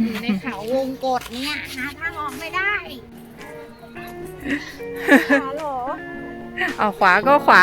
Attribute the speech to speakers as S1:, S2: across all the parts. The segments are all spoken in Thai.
S1: อยู่ในเขาวงกฏเนี่ยหาทางออกไม่ได้
S2: ฮัลโหล
S3: เอาขวาก็ขวา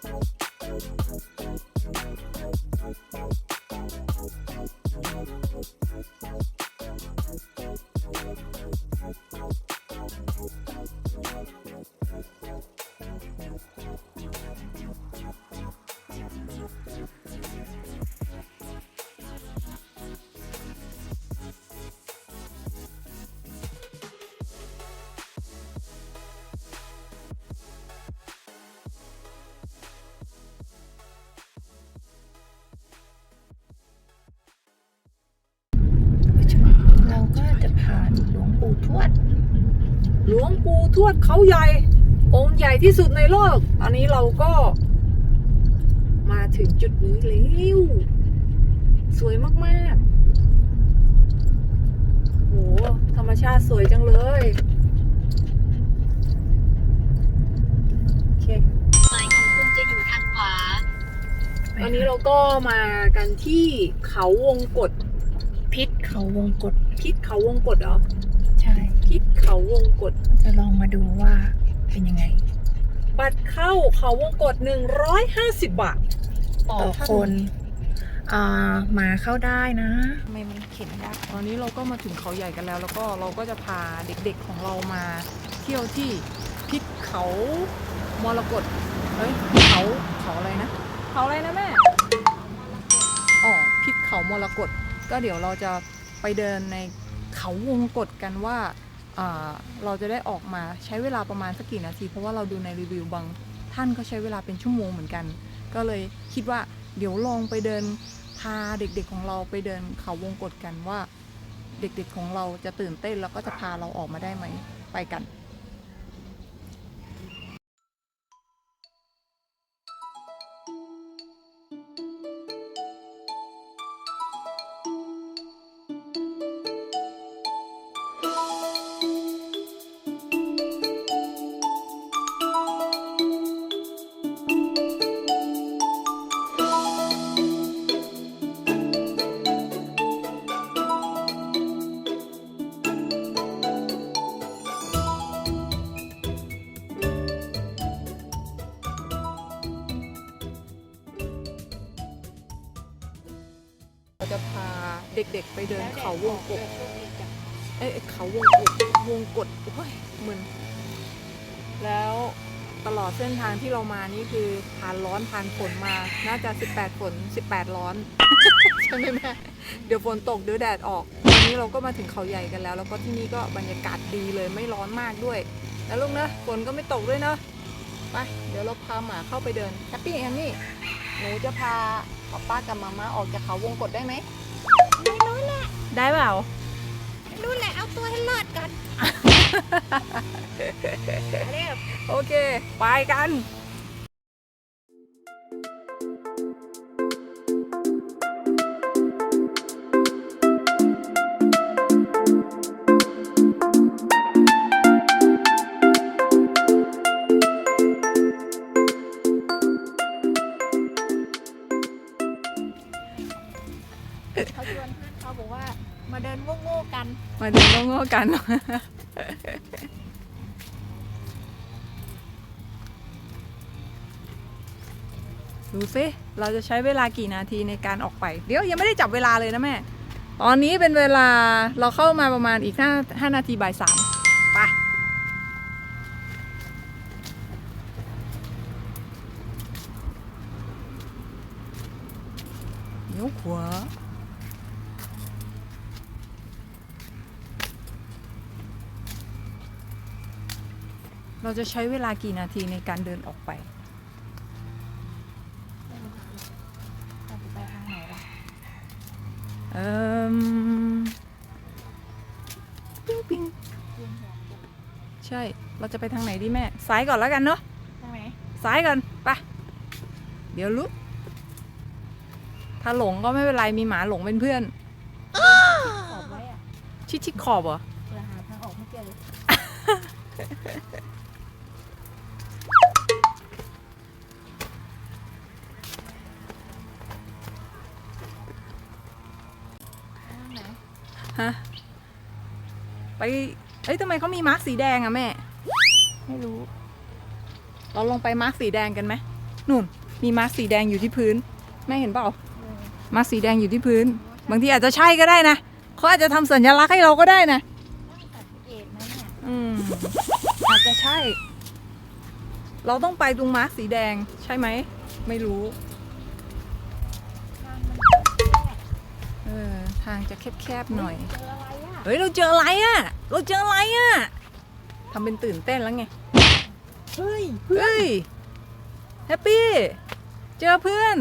S3: เปู่ท
S2: ว
S3: ด
S2: เขาใหญ่ องค์ใหญ่ที่สุดในโลก ตอนนี้เราก็ มาถึงจุดนี้แล้วสวยมากๆโหธรรมชาติสวยจังเลยโอเค
S1: หมายของคุณจะอยู่ทางขวา
S2: ตอนนี้เราก็มากันที่เขาวงกฏ
S3: พิษเขาวงกฏ
S2: พิษเขาวงกฏเหรอ
S3: ใช่
S2: พิษ เขาวงกฏ
S3: จะลองมาดูว่าเป็นยังไง
S2: บัตรเข้าเขาวงกฏ150 บาท
S3: ต่อคน อ่าหมาเข้าได้นะทำไมมันเข็นได้
S2: ตอนนี้เราก็มาถึงเขาใหญ่กันแล้ว แล้วก็เราก็จะพาเด็กๆของเรามาเที่ยวที่พิษเขามรกตเฮ้ยเขาเขาอะไรนะ เขาอะไรนะแม่อ๋อพิษเขามรกตก็เดี๋ยวเราจะไปเดินในเขาวงกฏกันว่าอ่า เราจะได้ออกมาใช้เวลาประมาณสักกี่นาที เพราะว่าเราดูในรีวิวบางท่านก็ใช้เวลาเป็นชั่วโมงเหมือนกัน ก็เลยคิดว่าเดี๋ยวลองไปเดินพาเด็กๆของเราไปเดินเขาวงกฏกันว่า เด็กๆของเราจะตื่นเต้นแล้วก็จะพาเราออกมาได้ไหมไปกันาเด็กๆไปเดินเขาวงกบเอ้ยเขาวงกบวงกดโอ้ยมึนแล้วตลอดเส้นทางที่เรามานี่คือผ่านร้อนผ่านฝนมา น่าจะ 18ฝน18 ร้อน ใช่ไหมแม่เดี๋ยวฝนตกเดี๋ยวแดดออกวันนี้เราก็มาถึงเขาใหญ่กันแล้ว แล้วก็ที่นี่ก็บรรยากาศดีเลยไม่ร้อนมากด้วยแล้วลูกนะฝนก็ไม่ตกด้วยเนอะไปเดี๋ยวเราพาหมาเข้าไปเดินแฮปปี้แอนนี่หนูจะพาป๊าป้ากับมาม่าออกจากเขาวงกดได้ไหม
S1: ได้
S2: เปล่า
S1: ไม่รู้แหละเอาตัวให้รอดก่อน เรียบ
S2: โอเค ไปกัน
S1: โง่ๆกัน
S2: มาเดินโง่ๆกัน ดูสิ เราจะใช้เวลากี่นาทีในการออกไป เดี๋ยวยังไม่ได้จับเวลาเลยนะแม่ ตอนนี้เป็นเวลาเราเข้ามาประมาณอีกห้าห้านาทีบ่ายสามไปเลี้ยวขวา เราจะใช้เวลากี่นาทีในการเดินออกไป
S1: เราจะไปทางไหนล่ะ
S2: เอ่มปิ้งปิ้งใช่ เราจะไปทางไหนดีแม่ ซ้ายก่อนแล้วกันเนาะ
S1: ทางไหน
S2: ซ้ายก่อนไป เดี๋ยวรู้ถ้าหลงก็ไม่เป็นไร มีหมาหลงเป็นเพื่อน
S1: ขอบไว้อะ
S2: ชิดชิดขอบเหรอ
S1: เพื่อหาทางออกไม่เจอท
S2: ฮะ ไป เอ้ยทำไมเขามีมาร์กสีแดงอะแม่ ไม่รู้ เราลงไปมาร์กสีแดงกันไหมนู่น มีมาร์กสีแดงอยู่ที่พื้น แม่เห็นเปล่า มาร์กสีแดงอยู่ที่พื้น บางทีอาจจะใช่ก็ได้นะเขาอาจจะทำสัญลักษณ์ให้เราก็ได้นะ
S1: สังเกตไหมเนี่ย
S2: อืม อาจจะใช่ เราต้องไปตรงมาร์กสีแดงใช่ไหม ไม่รู้า
S1: ง
S2: จะแคบๆหน่อย
S1: เจออะไรอะ
S2: เฮ้ย เราเจออะไรอะเราเจออะไรอะทำเป็นตื่นเต้นแล้วไง
S1: เฮ้ย
S2: เฮ้ย แฮปปี้ เจอเพื่อน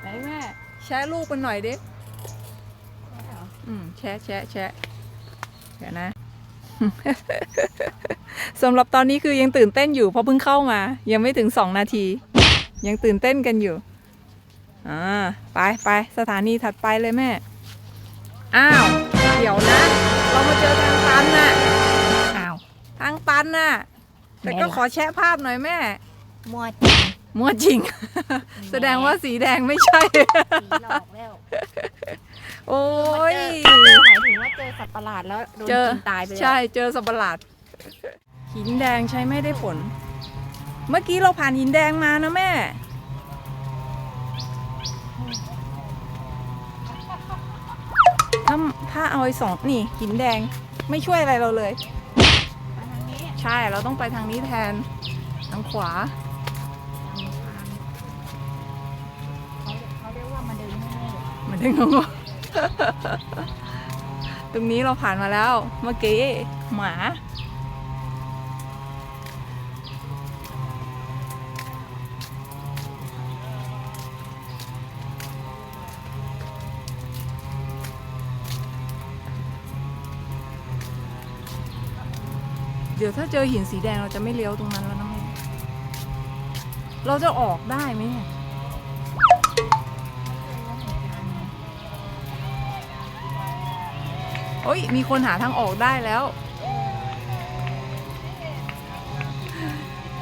S2: ไหนแม่ แชร์รูปกันหน่อยดิอืม แชะแชะแชะเดี๋ยวนะสำหรับตอนนี้คือยังตื่นเต้นอยู่เพราะเพิ่งเข้ามา ยังไม่ถึงสองนาที ยังตื่นเต้นกันอยู่ อ่าไปไปสถานีถัดไปเลยแม่ อ้าว เดี๋ยวนะ เรามาเจอทางตันน่ะ
S1: อ้าว
S2: ทางตันน่ะ แต่ก็
S1: แม่ล่ะ
S2: ขอแชะภาพหน่อยแม่
S1: มัวจริง
S2: มั่วจริง แสดงว่าสีแดงไม่ใช่
S1: สีหลอกแล้ว
S2: โอ้ย
S1: เจอหมายถึงว่าเจอสัตว์ประหลาดแล้วโดน
S2: เจอ
S1: กินตายไปแล้ว
S2: ใช่เจอสัตว์ประหลาด หินแดงใช้ไม่ได้ผล เมื่อกี้เราผ่านหินแดงมานะแม่ ถ้าถ้าเอาไอ้สองนี่หินแดงไม่ช่วยอะไรเราเลย
S1: ไปทางนี้
S2: ใช่เราต้องไปทางนี้แทนทางขวา
S1: เขาเขาเรียกว่ามาเดินโง่
S2: เหมือนเดิมงงตรงนี้เราผ่านมาแล้ว เมื่อกี้หมา ยวถ้าเจอหินสีแดงเราจะไม่เลี้ยวตรงนั้นแล้วนะแม่เราจะออกได้ไหมเนี่ยโอ้ยมีคนหาทางออกได้แล้ว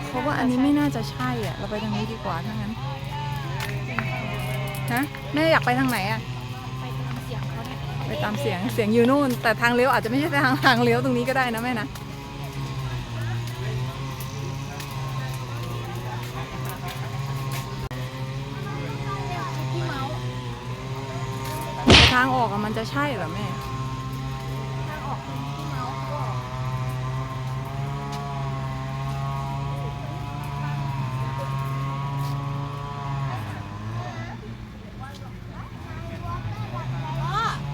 S2: เพราะว่าอันนี้ไม่น่าจะใช่อะ เราไปทางนี้ดีกว่าถ้างั้นฮะแม่อยากไปทางไหนอะ
S1: ไปตามเสียงเขาเนี่ย
S2: ไปตามเสียงเสียงอยู่นู่น แต่ทางเลี้ยวอาจจะไม่ใช่ทางทางเลี้ยวตรงนี้ก็ได้นะแม่นะ ทางออกอะมันจะใช่เหรอแม่
S1: ทางออกคือที่เมาส์ก็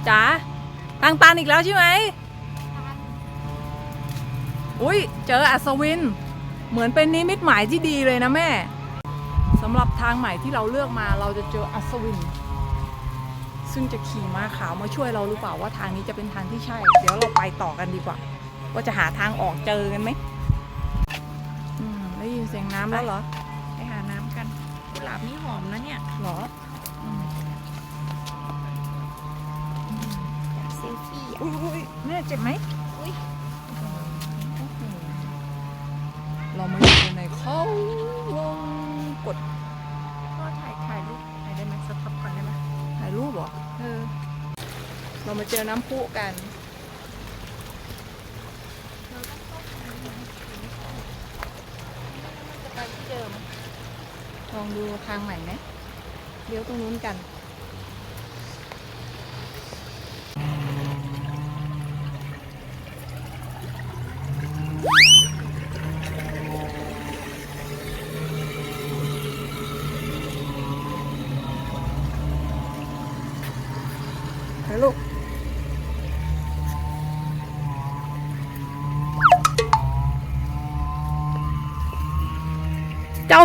S2: จ๋าทางตันอีกแล้วใช่ไหม อุ้ยเจออัศวิน เหมือนเป็นนิมิตหมายที่ดีเลยนะแม่สำหรับทางใหม่ที่เราเลือกมาเราจะเจออัศวิน ซึ่งจะขี่ม้าขาวมาช่วยเราหรือเปล่าว่าทางนี้จะเป็นทางที่ใช่ เดี๋ยวเราไปต่อกันดีกว่า ว่าจะหาทางออกเจอกันไหมอืมได้ยินเสียงน้ำแล้วเหรอ
S3: ไปหาน้ำกันกุหลาบนี่หอมนะเนี่ย
S2: เหรออืม
S3: เซลฟี่
S2: อุ้ยอุ้ยแม่เจ็บไหม
S3: อุ้ย
S2: เรามาอยู่ในเขาวงกด เรามาเจอน้ำพุกัน ลองดูทางใหม่ไหมเลี้ยวตรงนู้นกัน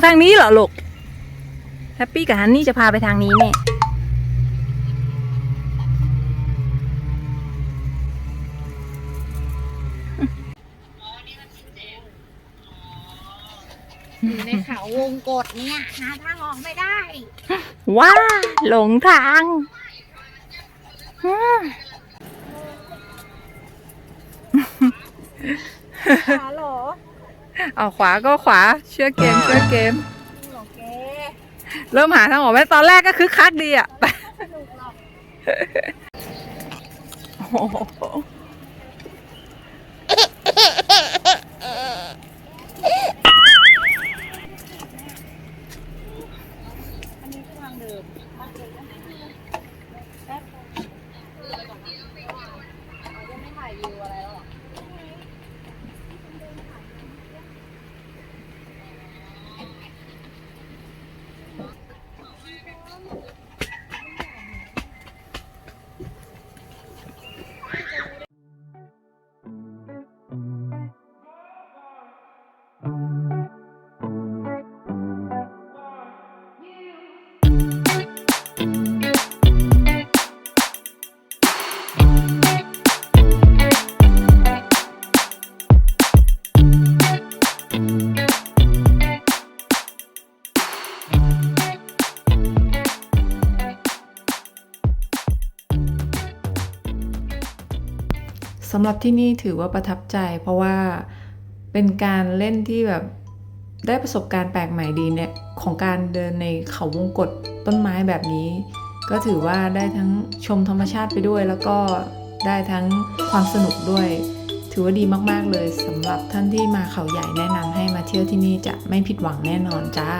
S2: ทางนี้เหรอลูก แฮปปี้กับฮันนี่จะพาไปทางนี้แม่
S1: อยู่ในเขาวงกฏเนี่ยหาทางออกไม่ได้
S2: ว้าหลงทาง
S1: หาหรอ
S2: เอาขวาก็ขวาเชื่อเกมเชื่อเกม
S1: โอเค
S2: เริ่มหาทางออกไหมตอนแรกก็คึกคักดีอะไป
S1: สนุกหรอก
S2: โอ้โห สำหรับที่นี่ถือว่าประทับใจ เพราะว่าเป็นการเล่นที่แบบได้ประสบการณ์แปลกใหม่ดีเนี่ยของการเดินในเขาวงกตต้นไม้แบบนี้ ก็ถือว่าได้ทั้งชมธรรมชาติไปด้วย แล้วก็ได้ทั้งความสนุกด้วย ถือว่าดีมากๆเลยสำหรับท่านที่มาเขาใหญ่แนะนำให้มาเที่ยวที่นี่จะไม่ผิดหวังแน่นอนจ้า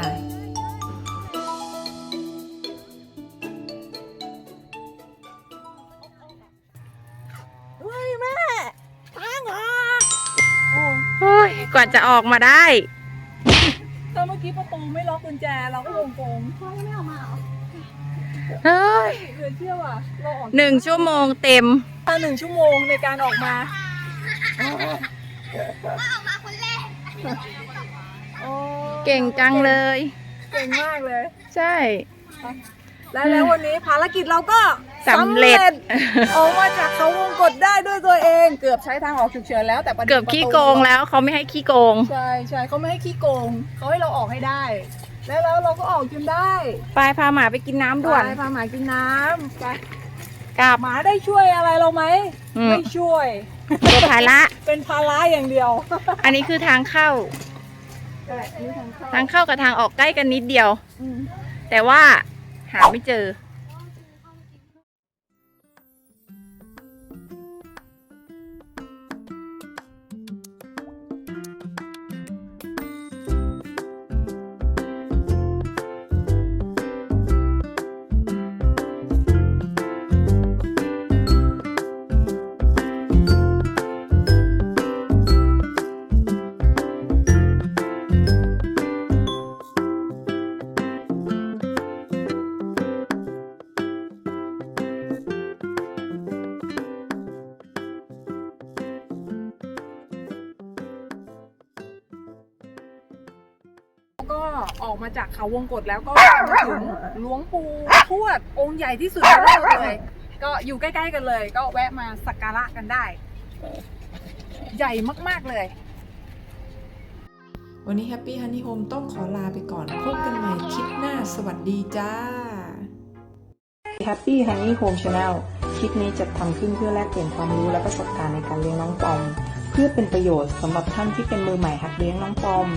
S3: กว่าจะออกมาได้
S2: ตอนเมื่อกี้ประตูไม่ล็อกกุญแจเราก็วงกลม
S1: พ่อยังไม่ออกมาเหรอ
S3: เฮ้ย
S2: เหลือเชื่อว่ะเราออก
S3: หนึ่งชั่วโมงเต็ม
S2: มาหนึ่งชั่วโมงในการออกมาโอ้
S3: เก่งจังเลย
S2: เก่งมากเลย
S3: ใช่
S2: และแล้ววันนี้ภารกิจเราก็
S3: สำเร็จ
S2: ออกมาจากเขาวงกดได้ด้วยตัวเอง เกือบใช้ทางออกฉุกเฉินแล้วแต่ประด็น
S3: เกือบขี้โกงแล้วเขาไม่ให้ขี้โกง
S2: ใช่ใช่เขาไม่ให้ขี้โกงเขาให้เราออกให้ได้ แล้วแล้วเราก็ออกจนได้
S3: ไปพาหมาไปกินน้ำด่วน
S2: ไปพาหมากินน้ำไป
S3: กลับ
S2: หมาได้ช่วยอะไรเราไหม
S3: อืม
S2: ไม่ช่วย
S3: ตัวภาระ
S2: เป็นภาระอย่างเดียว
S3: อันนี้คือทางเข้า
S2: ใช่อันนี้ทางเข้า
S3: ทางเข้ากับทางออกใกล้กันนิดเดียว
S2: อืม
S3: แต่ว่า หาไม่เจอ
S4: ออกมาจากเขาวงกฏแล้วก็มาถึงหลวงปู่ทวดองค์ใหญ่ที่สุดในโลกเลย ก็อยู่ใกล้ๆกันเลย ก็แวะมาสักการะกันได้ ใหญ่มากๆเลย วันนี้ Happy Honey Home ต้องขอลาไปก่อน พบกันใหม่คลิปหน้าสวัสดีจ้า
S2: Happy Honey Home Channel คลิปนี้จะทำขึ้นเพื่อแลกเปลี่ยนความรู้และประสบการณ์ในการเลี้ยงน้องปอม เพื่อเป็นประโยชน์สำหรับท่านที่เป็นมือใหม่หัดเลี้ยงน้องปอม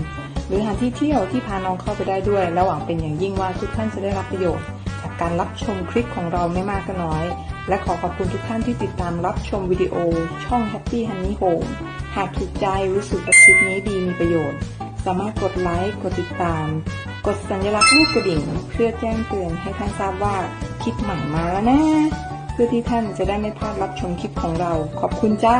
S2: หรือหาที่เที่ยวที่พาน้องเข้าไปได้ด้วย และหวังเป็นอย่างยิ่งว่าทุกท่านจะได้รับประโยชน์ จากการรับชมคลิปของเราไม่มากก็น้อย และขอขอบคุณทุกท่านที่ติดตามรับชมวิดีโอ ช่อง Happy Honey Home หากถูกใจรู้สึกว่าคลิปนี้ดีมีประโยชน์ สามารถกดไลค์กดติดตาม กดสัญลักษณ์รูปกระดิ่ง เพื่อแจ้งเตือนให้ท่านทราบว่าคลิปใหม่มาแล้วนะ เพื่อที่ท่านจะได้ไม่พลาดรับชมคลิปของเรา ขอบคุณจ้า